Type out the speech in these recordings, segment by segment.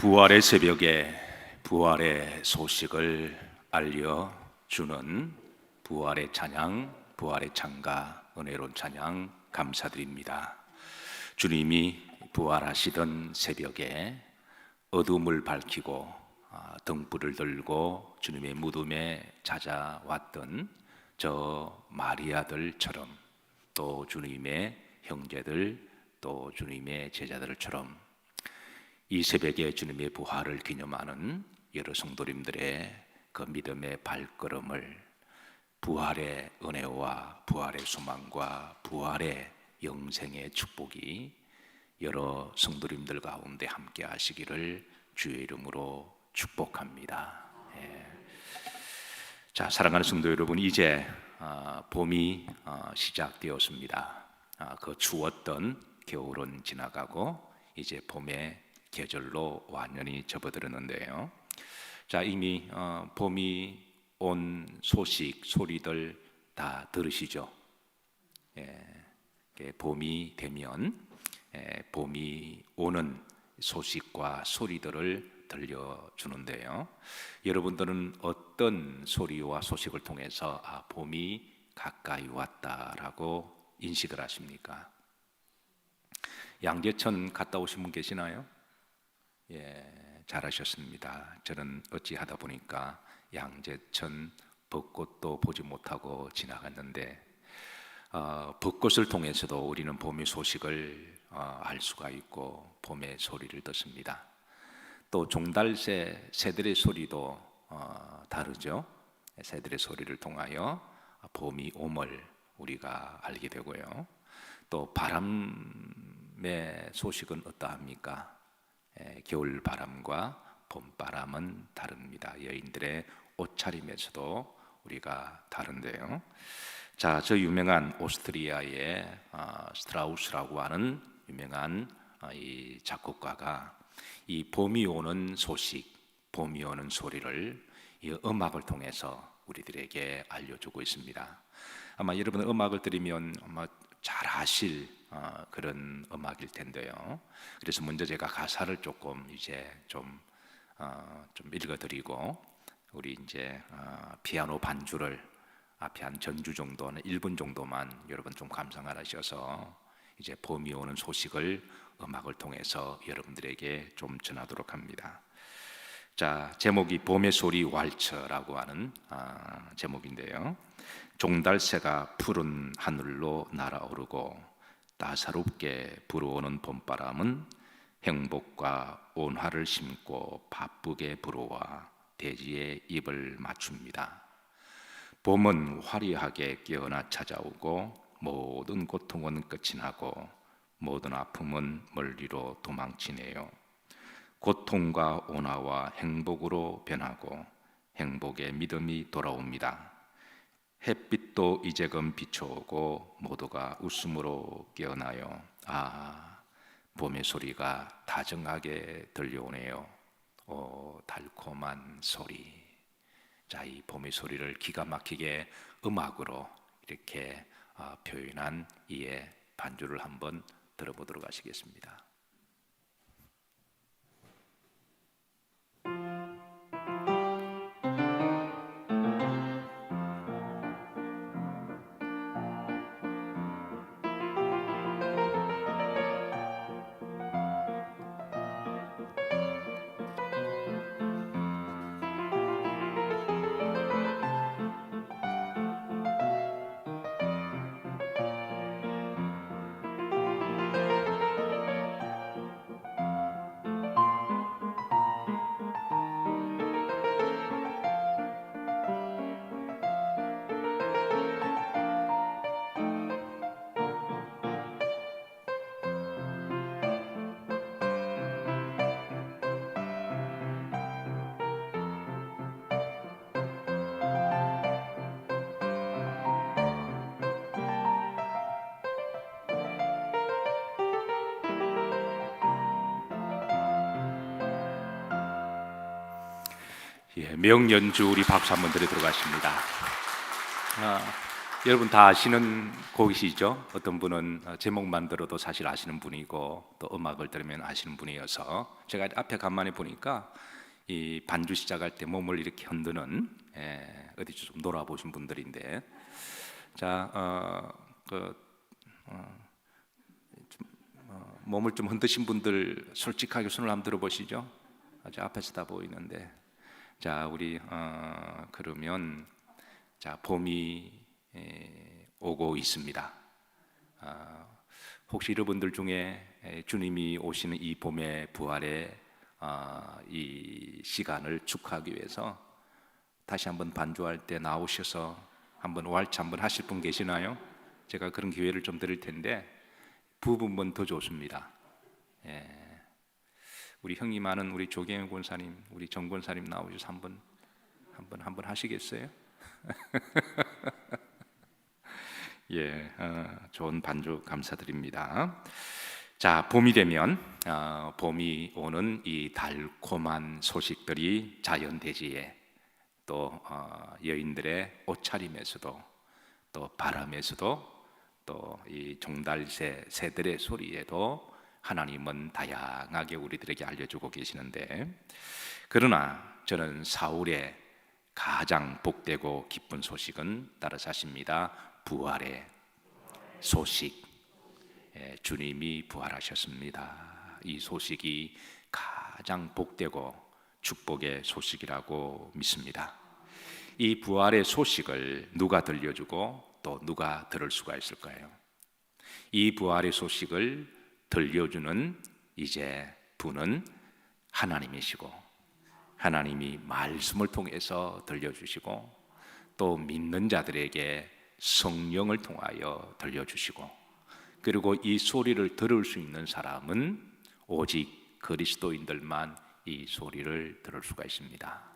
부활의 새벽에 부활의 소식을 알려주는 부활의 찬양, 부활의 창가, 은혜로운 찬양 감사드립니다. 주님이 부활하시던 새벽에 어둠을 밝히고 아, 등불을 들고 주님의 무덤에 찾아왔던 저 마리아들처럼 또 주님의 형제들 또 주님의 제자들처럼 이 새벽에 주님의 부활을 기념하는 여러 성도님들의 그 믿음의 발걸음을 부활의 은혜와 부활의 소망과 부활의 영생의 축복이 여러 성도님들 가운데 함께 하시기를 주의 이름으로 축복합니다. 예. 자, 사랑하는 성도 여러분, 이제 아, 봄이 아, 시작되었습니다. 아, 그 추웠던 겨울은 지나가고 이제 봄의 계절로 완전히 접어들었는데요. 자, 이미 어, 봄이 온 소식, 소리들 다 들으시죠? 예, 예, 봄이 되면 예, 봄이 오는 소식과 소리들을 들려주는데요. 여러분들은 어떤 소리와 소식을 통해서 아, 봄이 가까이 왔다라고 인식을 하십니까? 양재천 갔다 오신 분 계시나요? 예, 잘하셨습니다. 저는 어찌하다 보니까 양재천 벚꽃도 보지 못하고 지나갔는데 어, 벚꽃을 통해서도 우리는 봄의 소식을 어, 알 수가 있고 봄의 소리를 듣습니다. 또 종달새 새들의 소리도 어, 다르죠. 새들의 소리를 통하여 봄이 옴을 우리가 알게 되고요. 또 바람의 소식은 어떠합니까? 에, 겨울 바람과 봄 바람은 다릅니다. 여인들의 옷차림에서도 우리가 다른데요. 자, 저 유명한 오스트리아의 어, 스트라우스라고 하는 유명한 어, 이 작곡가가 이 봄이 오는 소식, 봄이 오는 소리를 이 음악을 통해서 우리들에게 알려주고 있습니다. 아마 여러분 음악을 들으면 아마 잘 아실 어, 그런 음악일 텐데요. 그래서 먼저 제가 가사를 조금 이제 좀, 어, 좀 읽어드리고 우리 이제 어, 피아노 반주를 앞에 한 전주 정도는 1분 정도만 여러분 좀 감상하셔서 이제 봄이 오는 소식을 음악을 통해서 여러분들에게 좀 전하도록 합니다. 자 제목이 봄의 소리 왈츠라고 하는 아, 제목인데요. 종달새가 푸른 하늘로 날아오르고 따사롭게 불어오는 봄바람은 행복과 온화를 심고 바쁘게 불어와 대지에 입을 맞춥니다. 봄은 화려하게 깨어나 찾아오고 모든 고통은 끝이 나고 모든 아픔은 멀리로 도망치네요. 고통과 온화와 행복으로 변하고 행복의 믿음이 돌아옵니다. 햇빛도 이제금 비춰오고 모두가 웃음으로 깨어나요. 아, 봄의 소리가 다정하게 들려오네요. 오, 달콤한 소리. 자, 이 봄의 소리를 기가 막히게 음악으로 이렇게 어, 표현한 이의 반주를 한번 들어보도록 하시겠습니다. 예, 명연주 우리 박수 한번 드리도록 하십니다. 아, 여러분 다 아시는 곡이시죠? 어떤 분은 어, 제목만 들어도 사실 아시는 분이고 또 음악을 들으면 아시는 분이어서 제가 앞에 간만에 보니까 이 반주 시작할 때 몸을 이렇게 흔드는 예, 어디 좀 놀아보신 분들인데 자, 어, 그, 어, 좀, 어, 몸을 좀 흔드신 분들 솔직하게 손을 한번 들어보시죠. 아주 앞에서 다 보이는데 자 우리 어, 그러면 자 봄이 에, 오고 있습니다. 아, 혹시 여러분들 중에 에, 주님이 오시는 이 봄의 부활의 아, 이 시간을 축하하기 위해서 다시 한번 반주할 때 나오셔서 한번 왈츠 한번 하실 분 계시나요? 제가 그런 기회를 좀 드릴 텐데 부분만 더 좋습니다. 예. 우리 형님 아는 우리 조경현 권사님, 우리 정 권사님 나오셔서 한번 한번 한번 하시겠어요? 예, 어, 좋은 반주 감사드립니다. 자, 봄이 되면 어, 봄이 오는 이 달콤한 소식들이 자연 대지에 또 어, 여인들의 옷차림에서도 또 바람에서도 또 이 종달새 새들의 소리에도 하나님은 다양하게 우리들에게 알려주고 계시는데 그러나 저는 사울의 가장 복되고 기쁜 소식은 따라서 하십니다. 부활의 소식. 예, 주님이 부활하셨습니다. 이 소식이 가장 복되고 축복의 소식이라고 믿습니다. 이 부활의 소식을 누가 들려주고 또 누가 들을 수가 있을까요? 이 부활의 소식을 들려주는 이제 분은 하나님이시고 하나님이 말씀을 통해서 들려주시고 또 믿는 자들에게 성령을 통하여 들려주시고 그리고 이 소리를 들을 수 있는 사람은 오직 그리스도인들만 이 소리를 들을 수가 있습니다.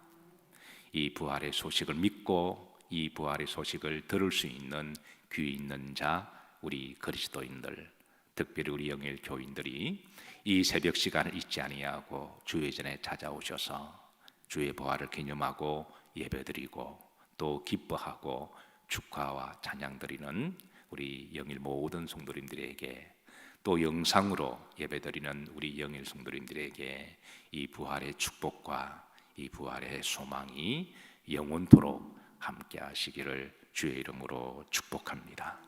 이 부활의 소식을 믿고 이 부활의 소식을 들을 수 있는 귀 있는 자 우리 그리스도인들 특별히 우리 영일 교인들이 이 새벽 시간을 잊지 아니하고 주의 전에 찾아오셔서 주의 부활을 기념하고 예배드리고 또 기뻐하고 축하와 찬양 드리는 우리 영일 모든 성도님들에게 또 영상으로 예배드리는 우리 영일 성도님들에게 이 부활의 축복과 이 부활의 소망이 영원토록 함께 하시기를 주의 이름으로 축복합니다.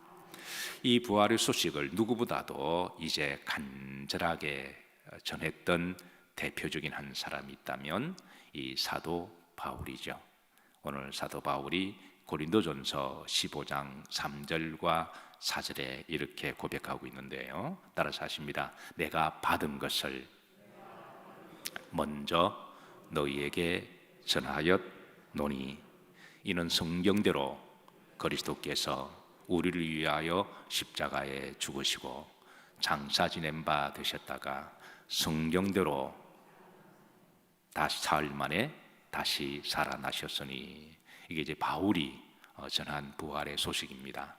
이 부활의 소식을 누구보다도 이제 간절하게 전했던 대표적인 한 사람이 있다면 이 사도 바울이죠. 오늘 사도 바울이 고린도전서 15장 3절과 4절에 이렇게 고백하고 있는데요. 따라서 하십니다. 내가 받은 것을 먼저 너희에게 전하였노니 이는 성경대로 그리스도께서 우리를 위하여 십자가에 죽으시고 장사 지낸 바 되셨다가 성경대로 다시 사흘 만에 다시 살아나셨으니 이게 이제 바울이 어, 전한 부활의 소식입니다.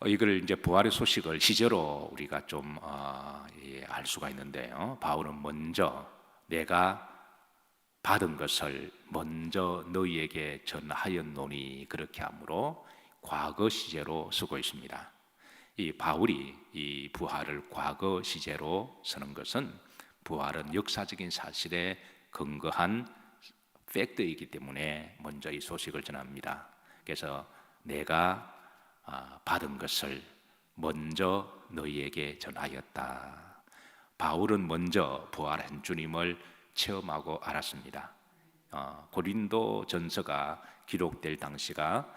어, 이걸 이제 부활의 소식을 시제로 우리가 좀알 어, 예, 수가 있는데요. 바울은 먼저 내가 받은 것을 먼저 너희에게 전하였노니 그렇게 함으로 과거 시제로 쓰고 있습니다. 이 바울이 이 부활을 과거 시제로 쓰는 것은 부활은 역사적인 사실에 근거한 팩트이기 때문에 먼저 이 소식을 전합니다. 그래서 내가 아, 받은 것을 먼저 너희에게 전하였다. 바울은 먼저 부활한 주님을 체험하고 알았습니다. 어, 고린도 전서가 기록될 당시가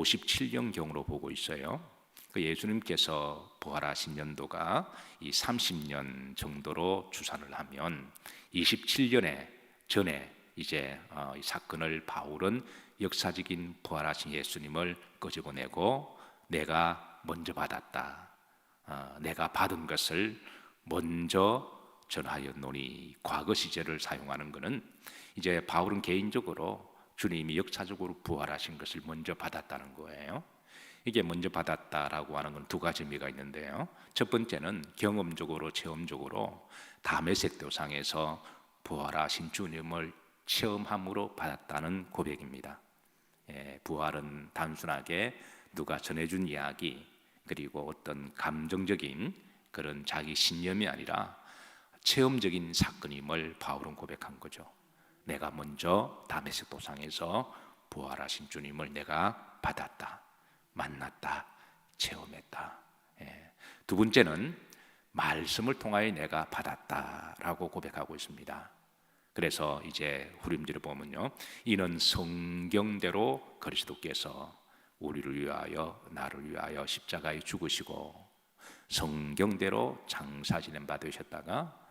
57년경으로 보고 있어요. 그 예수님께서 부활하신 연도가 이 30년 정도로 추산을 하면 27년에 전에 이제 어, 이 사건을 바울은 역사적인 부활하신 예수님을 끄집어내고 내가 먼저 받았다. 어, 내가 받은 것을 먼저 전하였노니 과거 시제를 사용하는 것은 이제 바울은 개인적으로 주님이 역사적으로 부활하신 것을 먼저 받았다는 거예요. 이게 먼저 받았다라고 하는 건 두 가지 의미가 있는데요. 첫 번째는 경험적으로 체험적으로 담에색 도상에서 부활하신 주님을 체험함으로 받았다는 고백입니다. 예, 부활은 단순하게 누가 전해준 이야기 그리고 어떤 감정적인 그런 자기 신념이 아니라 체험적인 사건임을 바울은 고백한 거죠. 내가 먼저 다메섹 도상에서 부활하신 주님을 내가 받았다, 만났다, 체험했다. 예. 두 번째는 말씀을 통하여 내가 받았다라고 고백하고 있습니다. 그래서 이제 후림지를 보면요, 이는 성경대로 그리스도께서 우리를 위하여 나를 위하여 십자가에 죽으시고 성경대로 장사 지낸 바 되셨다가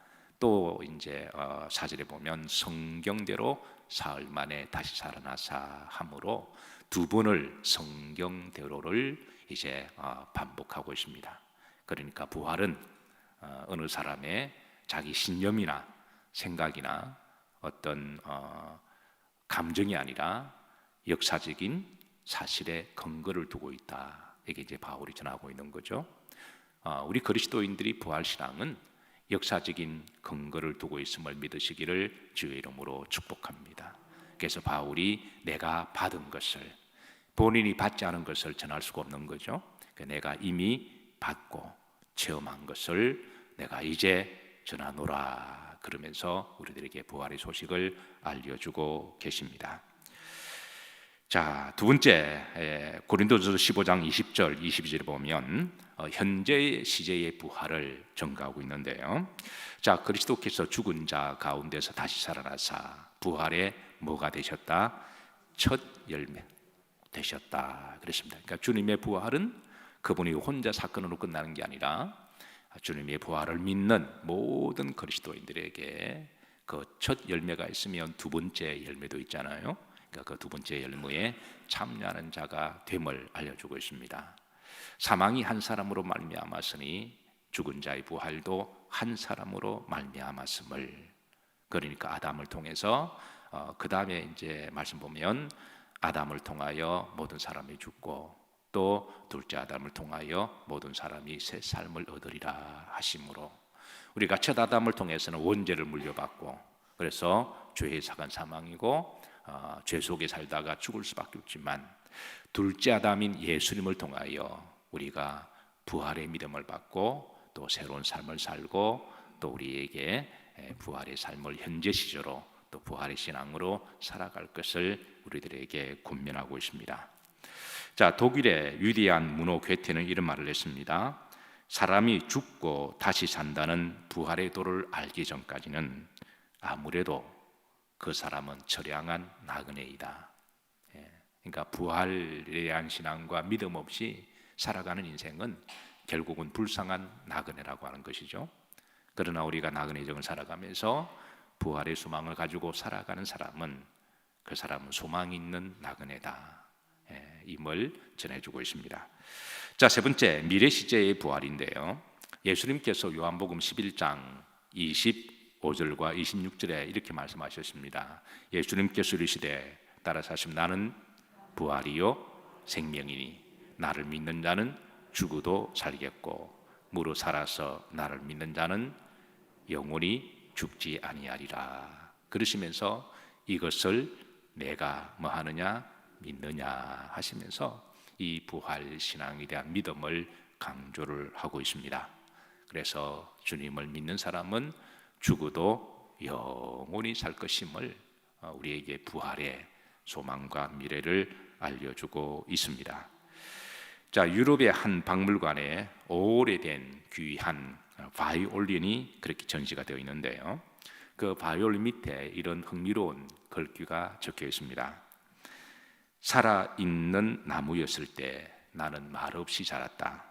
또 이제 어, 사절에 보면 성경대로 사흘 만에 다시 살아나사 함으로 두 번을 성경대로를 이제 어, 반복하고 있습니다. 그러니까 부활은 어, 어느 사람의 자기 신념이나 생각이나 어떤 감정이 아니라 역사적인 사실에 근거를 두고 있다. 이게 이제 바울이 전하고 있는 거죠. 우리 그리스도인들이 부활 신앙은 역사적인 근거를 두고 있음을 믿으시기를 주의 이름으로 축복합니다. 그래서 바울이 내가 받은 것을 본인이 받지 않은 것을 전할 수가 없는 거죠. 그 내가 이미 받고 체험한 것을 내가 이제 전하노라 그러면서 우리들에게 부활의 소식을 알려주고 계십니다. 자, 두 번째 고린도전서 15장 20절 22절에 보면 어, 현재 시제의 부활을 전가하고 있는데요. 자, 그리스도께서 죽은 자 가운데서 다시 살아나사 부활의 뭐가 되셨다? 첫 열매 되셨다. 그랬습니다. 그러니까 주님의 부활은 그분이 혼자 사건으로 끝나는 게 아니라 주님의 부활을 믿는 모든 그리스도인들에게 그 첫 열매가 있으면 두 번째 열매도 있잖아요. 그러니까 그 두 번째 열무에 참여하는 자가 됨을 알려주고 있습니다. 사망이 한 사람으로 말미암았으니 죽은 자의 부활도 한 사람으로 말미암았음을. 그러니까 아담을 통해서 어, 그 다음에 이제 말씀 보면 아담을 통하여 모든 사람이 죽고 또 둘째 아담을 통하여 모든 사람이 새 삶을 얻으리라 하심으로. 우리가 첫 아담을 통해서는 원죄를 물려받고 그래서 죄의 사간 사망이고 어, 죄 속에 살다가 죽을 수밖에 없지만 둘째 아담인 예수님을 통하여 우리가 부활의 믿음을 받고 또 새로운 삶을 살고 또 우리에게 부활의 삶을 현재 시절로 또 부활의 신앙으로 살아갈 것을 우리들에게 권면하고 있습니다. 자, 독일의 위대한 문호 괴테는 이런 말을 했습니다. 사람이 죽고 다시 산다는 부활의 도를 알기 전까지는 아무래도 그 사람은 처량한 나그네이다. 예, 그러니까 부활에 대한 신앙과 믿음 없이 살아가는 인생은 결국은 불쌍한 나그네라고 하는 것이죠. 그러나 우리가 나그네 정을 살아가면서 부활의 소망을 가지고 살아가는 사람은 그 사람은 소망 있는 나그네다. 예, 임을 전해주고 있습니다. 자, 세 번째 미래 시제의 부활인데요. 예수님께서 요한복음 11장 25절과 26절에 이렇게 말씀하셨습니다. 예수님께서 이르시되 따라서 하심 나는 부활이요 생명이니 나를 믿는 자는 죽어도 살겠고 무릇 살아서 나를 믿는 자는 영원히 죽지 아니하리라. 그러시면서 이것을 내가 뭐 하느냐 믿느냐 하시면서 이 부활 신앙에 대한 믿음을 강조를 하고 있습니다. 그래서 주님을 믿는 사람은 죽어도 영원히 살 것임을 어, 우리에게 부활의 소망과 미래를 알려주고 있습니다. 자, 유럽의 한 박물관에 오래된 귀한 바이올린이 그렇게 전시가 되어 있는데요. 그 바이올린 밑에 이런 흥미로운 글귀가 적혀 있습니다. 살아 있는 나무였을 때 나는 말없이 자랐다.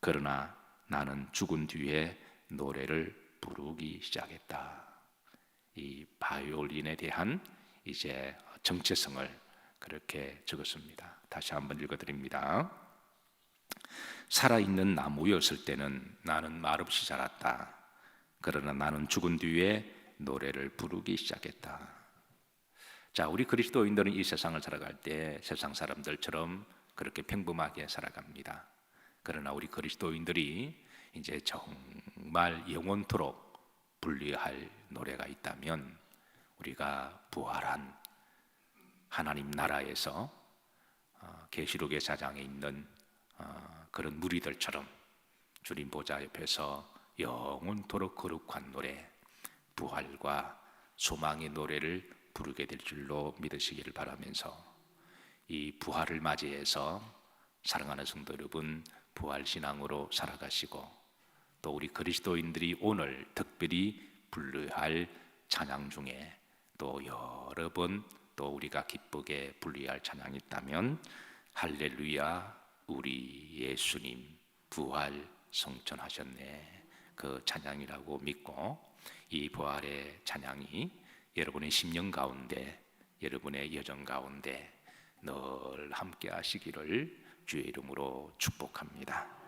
그러나 나는 죽은 뒤에 노래를 부르기 시작했다. 이 바이올린에 대한 이제 정체성을 그렇게 적었습니다. 다시 한번 읽어드립니다. 살아있는 나무였을 때는 나는 말없이 자랐다. 그러나 나는 죽은 뒤에 노래를 부르기 시작했다. 자, 우리 그리스도인들은 이 세상을 살아갈 때 세상 사람들처럼 그렇게 평범하게 살아갑니다. 그러나 우리 그리스도인들이 이제 정말 영원토록 불리할 노래가 있다면 우리가 부활한 하나님 나라에서 어, 계시록의 사장에 있는 어, 그런 무리들처럼 주님 보좌 옆에서 영원토록 거룩한 노래 부활과 소망의 노래를 부르게 될 줄로 믿으시기를 바라면서 이 부활을 맞이해서 사랑하는 성도 여러분 부활 신앙으로 살아가시고 또 우리 그리스도인들이 오늘 특별히 불러야 할 찬양 중에 또 여러 번 또 우리가 기쁘게 불러야 할 찬양이 있다면 할렐루야 우리 예수님 부활 성천하셨네 그 찬양이라고 믿고 이 부활의 찬양이 여러분의 심령 가운데 여러분의 여정 가운데 늘 함께 하시기를 주의 이름으로 축복합니다.